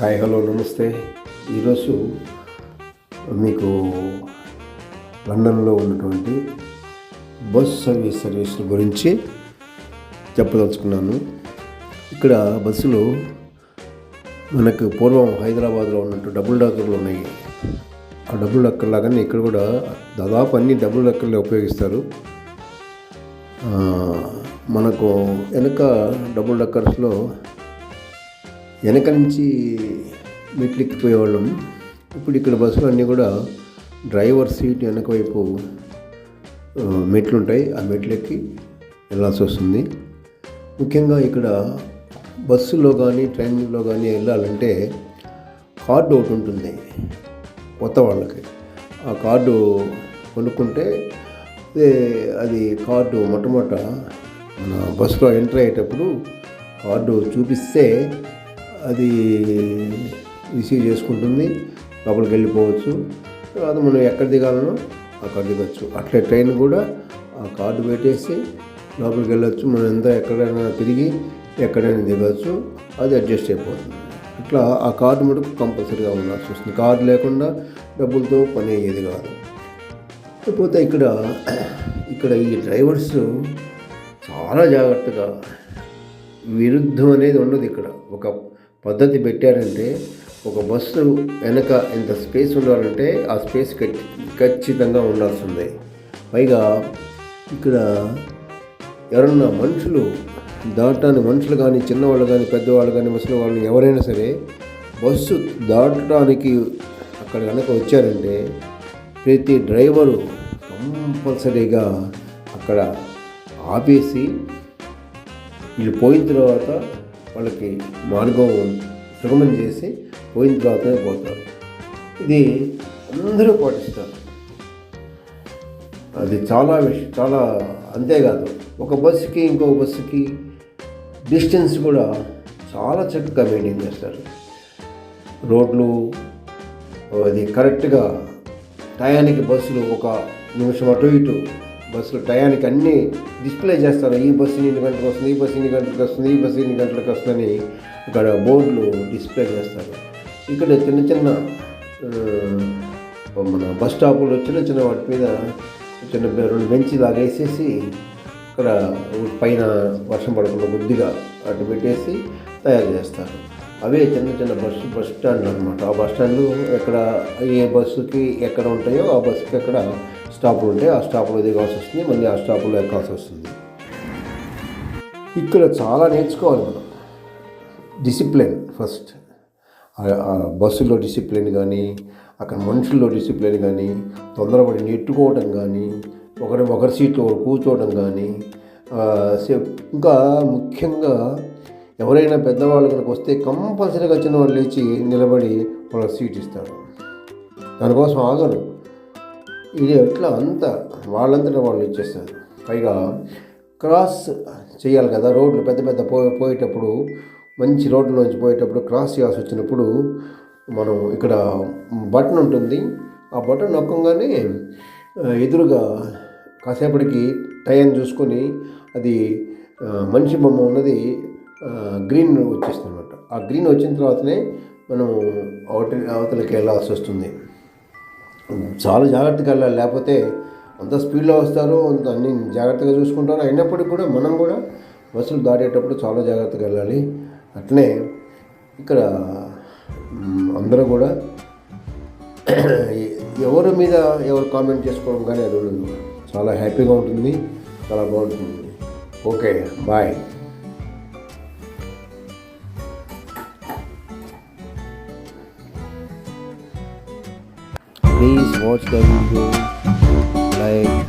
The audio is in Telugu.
హాయ్ హలో నమస్తే. ఈరోజు మీకు లండన్లో ఉన్నటువంటి బస్ సర్వీస్ సర్వీసుల గురించి చెప్పదలుచుకున్నాను. ఇక్కడ బస్సులు మనకు పూర్వం హైదరాబాద్లో ఉన్నట్టు డబుల్ డాకర్లు ఉన్నాయి. ఆ డబుల్ డక్కర్ లాగానే ఇక్కడ కూడా దాదాపు అన్ని డబుల్ డక్కర్లే ఉపయోగిస్తారు. మనకు వెనక డబుల్ డక్కర్స్లో వెనక నుంచి మెట్లు ఎక్కిపోయేవాళ్ళం ఇప్పుడు ఇక్కడ బస్సులు అన్నీ కూడా డ్రైవర్ సీట్ వెనక వైపు ఆ, మెట్లు ఉంటాయి ఆ మెట్లు ఎక్కి వెళ్ళాల్సి వస్తుంది. ముఖ్యంగా ఇక్కడ బస్సులో కానీ ట్రైన్లో కానీ వెళ్ళాలంటే కార్డు ఒకటి ఉంటుంది కొత్త వాళ్ళకి. ఆ కార్డు కొనుక్కుంటే అది కార్డు మొట్టమొదట మన బస్సులో ఎంటర్ అయ్యేటప్పుడు కార్డు చూపిస్తే అది రిసీవ్ చేసుకుంటుంది లోపలికి వెళ్ళిపోవచ్చు. తర్వాత మనం ఎక్కడ దిగాలనో అక్కడ దిగచ్చు. అట్లే ట్రైన్ కూడా ఆ కార్డు పెట్టేసి లోపలికి వెళ్ళొచ్చు. మనం ఎంత ఎక్కడైనా తిరిగి ఎక్కడైనా దిగచ్చు. అది అడ్జస్ట్ అయిపోతుంది. ఇట్లా ఆ కార్డు మటుకు కంపల్సరీగా ఉండాల్సి వస్తుంది. కార్డు లేకుండా డబ్బులతో పని అయ్యేది కాదు. లేకపోతే ఇక్కడ ఇక్కడ ఈ డ్రైవర్స్ చాలా జాగ్రత్తగా విరుద్ధం అనేది ఉండదు ఇక్కడ. ఒక పద్ధతి పెట్టారంటే ఒక బస్సు వెనక ఎంత స్పేస్ ఉండాలంటే ఆ స్పేస్ ఖచ్చి- ఖచ్చితంగా ఉండాల్సిందే. పైగా ఇక్కడ ఎవరన్నా మనుషులు దాటాని మనుషులు కానీ చిన్నవాళ్ళు కానీ పెద్దవాళ్ళు కానీ ముసలి వాళ్ళు ఎవరైనా సరే బస్సు దాటడానికి అక్కడ కనుక వచ్చారంటే ప్రతి డ్రైవరు కంపల్సరీగా అక్కడ ఆపేసి వీళ్ళు పోయిన తర్వాత వాళ్ళకి మార్గం సుగమం చేసి పోయిన తర్వాతనే పోతారు. ఇది అందరూ పాటిస్తారు. అది చాలా విషయం చాలా అంతేకాదు. ఒక బస్సుకి ఇంకో బస్సుకి డిస్టెన్స్ కూడా చాలా చక్కగా మెయింటైన్ చేస్తారు. రోడ్లు అది కరెక్ట్గా టయానికి బస్సులు ఒక నిమిషం అటు ఇటు బస్సులు టయానికి అన్నీ డిస్ప్లే చేస్తారు. ఈ బస్సు ఇన్ని గంటలకు వస్తుంది ఈ బస్సు ఇన్ని గంటలకు వస్తుంది ఈ బస్సు ఇన్ని గంటలకు వస్తుందని అక్కడ బోర్డులు డిస్ప్లే చేస్తారు. ఇక్కడ చిన్న చిన్న మన బస్ స్టాపులు చిన్న చిన్న వాటి మీద చిన్న రెండు బెంచ్ లాగా వేసేసి ఇక్కడ పైన వర్షం పడకుండా బుద్ధిగా అటు పెట్టేసి తయారు చేస్తారు. అవే చిన్న చిన్న బస్సు బస్ స్టాండ్ అనమాట ఆ బస్ స్టాండ్లు ఎక్కడ ఏ బస్సుకి ఎక్కడ ఉంటాయో ఆ బస్సుకి ఎక్కడ స్టాపులు ఉంటాయి ఆ స్టాపులో దిగాల్సి వస్తుంది మళ్ళీ ఆ స్టాపులో ఎక్కాల్సి వస్తుంది. ఇక్కడ చాలా నేర్చుకోవాలి మనం. డిసిప్లిన్ ఫస్ట్ బస్సులో డిసిప్లిన్ కానీ అక్కడ మనుషుల్లో డిసిప్లిన్ కానీ తొందరపడి నెట్టుకోవడం కానీ ఒకరి ఒకరి సీట్లో కూర్చోవడం కానీ ఇంకా ముఖ్యంగా ఎవరైనా పెద్దవాళ్ళు కనుక వస్తే కంపల్సరీగా చిన్నవాళ్ళు లేచి నిలబడి వాళ్ళకి సీట్ ఇస్తారు. దానికోసం ఆగరు. ఇది ఎట్లా? అంత వాళ్ళంతటా వాళ్ళు ఇచ్చేస్తారు. పైగా క్రాస్ చేయాలి కదా రోడ్లు పెద్ద పెద్ద పో పోయేటప్పుడు మంచి రోడ్లోంచి పోయేటప్పుడు క్రాస్ చేయాల్సి వచ్చినప్పుడు మనం ఇక్కడ బటన్ ఉంటుంది. ఆ బటన్ నొక్కగానే ఎదురుగా కాసేపటికి టైం చూసుకొని అది మనిషి బొమ్మ ఉన్నది గ్రీన్ వచ్చేస్తుంది అనమాట ఆ గ్రీన్ వచ్చిన తర్వాతనే మనం అవతలి అవతలకి వెళ్ళాల్సి వస్తుంది. చాలా జాగ్రత్తగా వెళ్ళాలి. లేకపోతే అంత స్పీడ్లో వస్తారు అంత అన్ని జాగ్రత్తగా చూసుకుంటారు. అయినప్పటికీ కూడా మనం కూడా బస్సులు దాటేటప్పుడు చాలా జాగ్రత్తగా వెళ్ళాలి. అట్లనే ఇక్కడ అందరూ కూడా ఎవరి మీద ఎవరు కామెంట్ చేసుకోవడం కానీ అది ఉండదు. చాలా హ్యాపీగా ఉంటుంది. చాలా బాగుంటుంది. Okay bye. Watch the video, like,